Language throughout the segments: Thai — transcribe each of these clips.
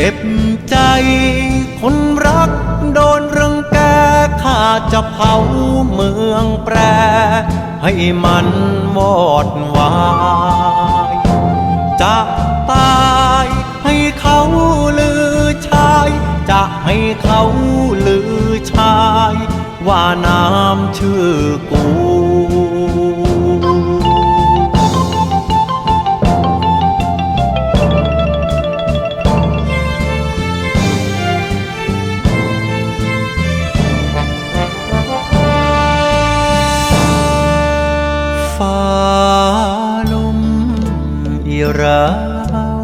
เจ็บใจ คนรักโดนรังแกข้าจะเผาเมืองแปร ให้มันวอดวาย จะตายให้เขาลือชาย จะให้เขาลือชาย ว่าน้ำชื่อกู รา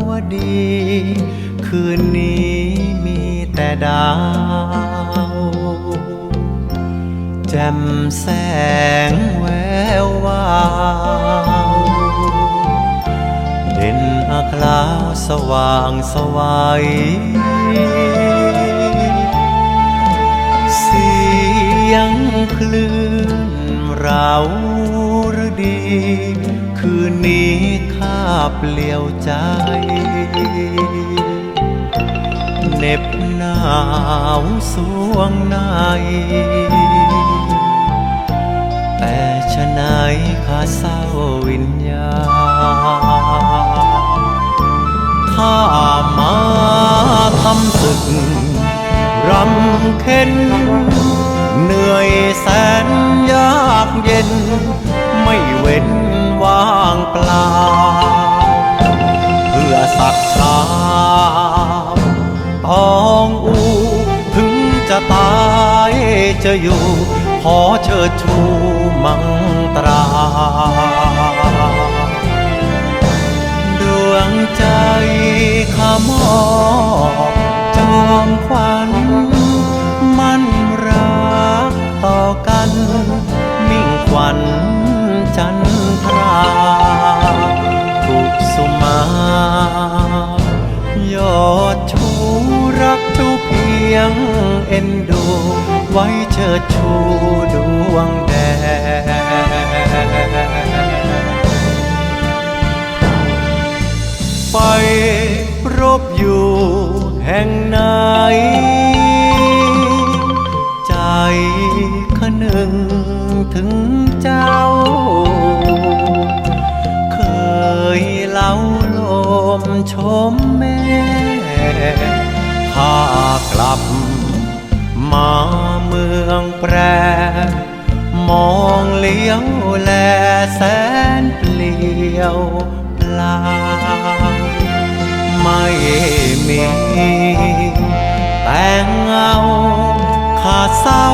วดี คืนนี้มีแต่ดาว แจ่มแสงแวววาวเด่นอาคลาวสว่างสวัยเสียงคลื่นเรารดี คืนนี้ เปลี่ยวใจ เน็บหนาวสวงใน แต่ชะไหนายข้าเศร้าวิญญาณข้ามาทำศึก รำเค็นเหนื่อยแสนยากเย็น จะอยู่ ขอเชิดชูมังตรา ดวงใจขามอบจอมความ ดชูดวงแดงไปรบอยู่แห่งไหน ใจขนึงถึงเจ้า เลี้ยวแลแสนเปลี่ยวเปล่าไม่มีแต่เงาขาดเศร้า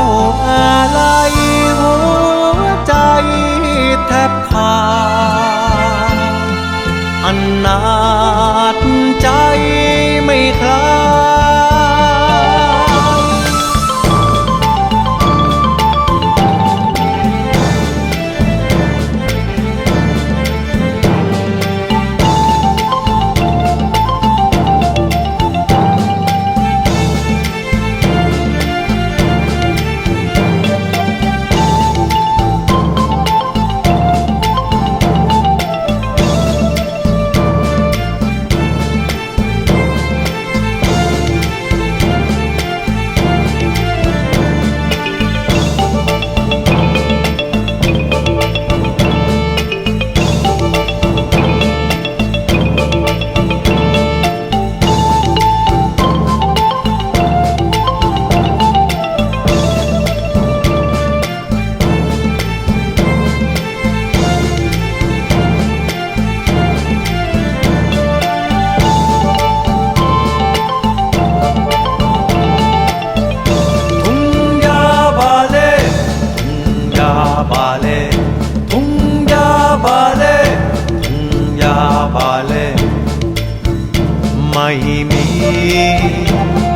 ไม่มี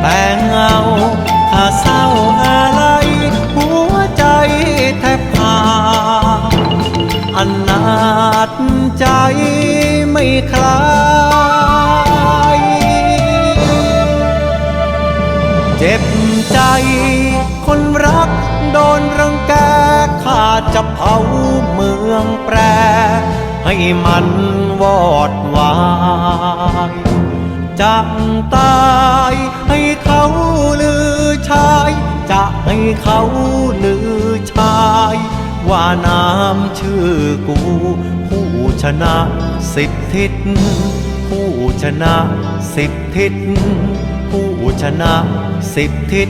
แต่เงาข้าเศร้าอะไร หัวใจแทบขาดอนาจใจไม่คลายเจ็บใจ คนรักโดนรังแกข้าจะเผาเมืองแปรให้มันวอดวาย จะตายให้เขาลือชาย จะให้เขาลือชาย ว่าน้ำชื่อกู ผู้ชนะสิบทิศ ผู้ชนะสิบทิศ ผู้ชนะสิบทิศ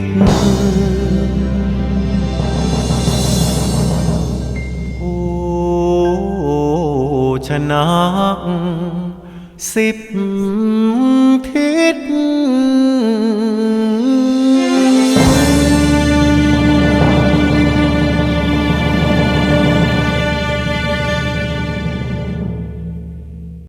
ผู้ชนะสิบทิศ